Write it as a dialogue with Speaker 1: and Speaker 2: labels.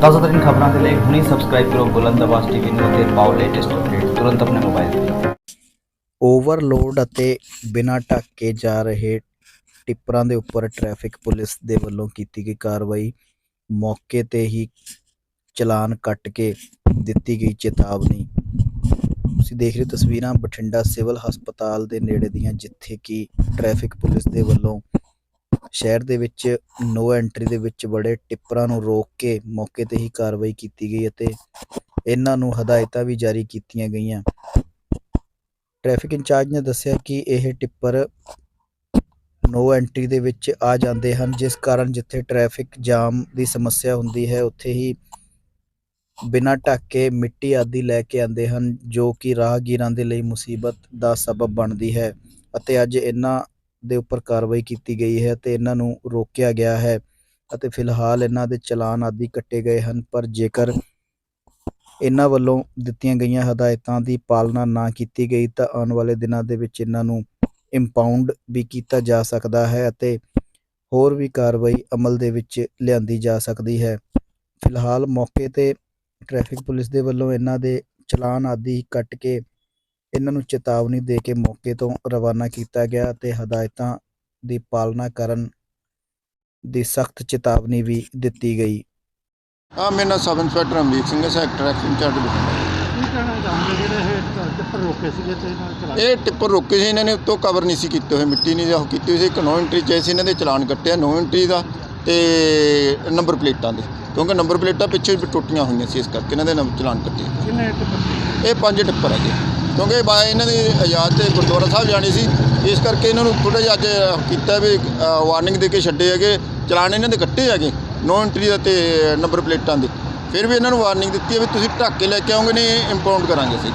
Speaker 1: ਤਾਜ਼ਾ ਖਬਰਾਂ ਦੇ ਲਈ ਹੁਣੇ ਸਬਸਕ੍ਰਾਈਬ ਕਰੋ ਬੁਲੰਦ ਆਵਾਜ਼ ਟੀਵੀ ਨੂੰ ਅਤੇ ਪਾਓ ਲੇਟੈਸਟ ਅਪਡੇਟ ਤੁਰੰਤ ਆਪਣੇ ਮੋਬਾਈਲ ਤੇ।
Speaker 2: ਓਵਰਲੋਡ ਅਤੇ ਬਿਨਾਂ ਢੱਕੇ ਜਾ ਰਹੇ ਟਿੱਪਰਾਂ ਦੇ ਉੱਪਰ ਟ੍ਰੈਫਿਕ ਪੁਲਿਸ ਦੇ ਵੱਲੋਂ ਕੀਤੀ ਗਈ ਕਾਰਵਾਈ, ਮੌਕੇ ਤੇ ਹੀ ਚਲਾਨ ਕੱਟ ਕੇ ਦਿੱਤੀ ਗਈ ਚੇਤਾਵਨੀ। ਤੁਸੀਂ ਦੇਖ ਰਹੇ ਹੋ ਤਸਵੀਰਾਂ ਬਠਿੰਡਾ ਸਿਵਲ ਹਸਪਤਾਲ ਦੇ ਨੇੜੇ ਦੀਆਂ, ਜਿੱਥੇ ਕਿ ਟ੍ਰੈਫਿਕ ਪੁਲਿਸ ਦੇ ਵੱਲੋਂ ਸ਼ਹਿਰ ਦੇ ਵਿੱਚ ਨੋ ਐਂਟਰੀ ਦੇ ਵਿੱਚ ਬੜੇ ਟਿੱਪਰਾਂ ਨੂੰ ਰੋਕ ਕੇ ਮੌਕੇ ਤੇ ਹੀ ਕਾਰਵਾਈ ਕੀਤੀ ਗਈ ਅਤੇ ਇਹਨਾਂ ਨੂੰ ਹਦਾਇਤਾਂ ਵੀ ਜਾਰੀ ਕੀਤੀਆਂ ਗਈਆਂ। ਟ੍ਰੈਫਿਕ ਇੰਚਾਰਜ ਨੇ ਦੱਸਿਆ ਕਿ ਇਹ ਟਿੱਪਰ ਨੋ ਐਂਟਰੀ ਦੇ ਵਿੱਚ ਆ ਜਾਂਦੇ ਹਨ, ਜਿਸ ਕਾਰਨ ਜਿੱਥੇ ਟ੍ਰੈਫਿਕ ਜਾਮ ਦੀ ਸਮੱਸਿਆ ਹੁੰਦੀ ਹੈ, ਉੱਥੇ ਹੀ ਬਿਨਾਂ ਢੱਕੇ ਮਿੱਟੀ ਆਦਿ ਲੈ ਕੇ ਆਉਂਦੇ ਹਨ, ਜੋ ਕਿ ਰਾਹਗੀਰਾਂ ਦੇ ਲਈ ਮੁਸੀਬਤ ਦਾ ਸਬਬ ਬਣਦੀ ਹੈ ਅਤੇ ਅੱਜ ਇਹਨਾਂ ਦੇ ਉੱਪਰ ਕਾਰਵਾਈ ਕੀਤੀ ਗਈ ਹੈ ਤੇ ਇਹਨਾਂ ਨੂੰ ਰੋਕਿਆ ਗਿਆ ਹੈ ਅਤੇ ਫਿਲਹਾਲ ਇਹਨਾਂ ਦੇ ਚਲਾਨ ਆਦਿ ਕੱਟੇ ਗਏ ਹਨ, ਪਰ ਜੇਕਰ ਇਹਨਾਂ ਵੱਲੋਂ ਦਿੱਤੀਆਂ ਗਈਆਂ ਹਦਾਇਤਾਂ ਦੀ ਪਾਲਣਾ ਨਾ ਕੀਤੀ ਗਈ ਤਾਂ ਆਉਣ ਵਾਲੇ ਦਿਨਾਂ ਦੇ ਵਿੱਚ ਇਹਨਾਂ ਨੂੰ ਇੰਪਾਊਂਡ ਵੀ ਕੀਤਾ ਜਾ ਸਕਦਾ ਹੈ ਅਤੇ ਹੋਰ ਵੀ ਕਾਰਵਾਈ ਅਮਲ ਦੇ ਵਿੱਚ ਲਿਆਂਦੀ ਜਾ ਸਕਦੀ ਹੈ। ਫਿਲਹਾਲ ਮੌਕੇ ਤੇ ਟ੍ਰੈਫਿਕ ਪੁਲਿਸ ਦੇ ਵੱਲੋਂ ਇਹਨਾਂ ਦੇ ਚਲਾਨ ਆਦਿ ਕੱਟ ਕੇ ਇਹਨਾਂ ਨੂੰ ਚੇਤਾਵਨੀ ਦੇ ਕੇ ਮੌਕੇ ਤੋਂ ਰਵਾਨਾ ਕੀਤਾ ਗਿਆ ਅਤੇ ਹਦਾਇਤਾਂ ਦੀ ਪਾਲਣਾ ਕਰਨ ਦੀ ਸਖਤ ਚੇਤਾਵਨੀ ਵੀ ਦਿੱਤੀ ਗਈ।
Speaker 3: ਆ ਮੇਰਾ ਨਾਮ ਸਬ ਇੰਸਪੈਕਟਰ ਅਮਰੀਕ ਸਿੰਘ ਹੈ ਸੈਕਟਰ ਐਕਸ਼ਨ ਇੰਚਾਰਜ ਬਠਿੰਡਾ
Speaker 4: ਕੀ ਕਹਿਣਾ ਚਾਹੁੰਦੇ ਜਿਹੜੇ ਇਹ ਟਿੱਪਰ ਰੋਕੇ ਸੀਗੇ ਤੇ ਇਹਨਾਂ ਚਲਾ
Speaker 3: ਇਹ ਟਿੱਪਰ ਰੋਕੇ ਸੀ ਇਹਨਾਂ ਨੇ ਉੱਤੋਂ ਕਵਰ ਨਹੀਂ ਸੀ ਕੀਤੇ ਹੋਏ ਮਿੱਟੀ ਨਹੀਂ ਉਹ ਕੀਤੀ ਹੋਈ ਸੀ। ਇੱਕ ਨੋ ਐਂਟਰੀ ਚ ਸੀ ਇਹਨਾਂ ਦੇ ਚਲਾਨ ਕੱਟਿਆ ਨੋ ਐਂਟਰੀ ਦਾ ਤੇ ਨੰਬਰ ਪਲੇਟਾਂ ਦੇ। ਕਿਉਂਕਿ ਨੰਬਰ ਪਲੇਟਾਂ ਪਿੱਛੇ ਵੀ ਟੁੱਟੀਆਂ ਹੋਈਆਂ ਸੀ ਇਸ ਕਰਕੇ ਇਹਨਾਂ ਦੇ ਨੰਬਰ ਚਲਾਨ ਕੱਟੇ।
Speaker 4: ਕਿੰਨੇ ਟਿੱਪਰ ਸੀ?
Speaker 3: ਇਹ ਪੰਜ ਟਿੱਪਰ ਹੈਗੇ। ਕਿਉਂਕਿ ਬਾ ਇਹਨਾਂ ਦੀ ਆਜ਼ਾਦ ਤੇ ਗੁਰਦੁਆਰਾ ਸਾਹਿਬ ਜਾਣੀ ਸੀ। ਇਸ ਕਰਕੇ ਇਹਨਾਂ ਨੂੰ ਥੋੜਾ ਜਿਹਾ ਅੱਜ ਕੀਤਾ ਵੀ ਵਾਰਨਿੰਗ ਦੇ ਕੇ ਛੱਡੇ ਹੈਗੇ। ਚਲਾਨ ਇਹਨਾਂ ਦੇ ਕੱਟੇ ਹੈਗੇ ਨੋ ਐਂਟਰੀ ਦਾ ਤੇ ਨੰਬਰ ਪਲੇਟਾਂ ਦੇ। ਫਿਰ ਵੀ ਇਹਨਾਂ ਨੂੰ ਵਾਰਨਿੰਗ ਦਿੱਤੀ ਹੈ ਵੀ ਤੁਸੀਂ ਢੱਕ ਕੇ ਲੈ ਕੇ ਆਓਗੇ, ਨਹੀਂ ਇੰਪਾਊਂਡ ਕਰਾਂਗੇ ਅਸੀਂ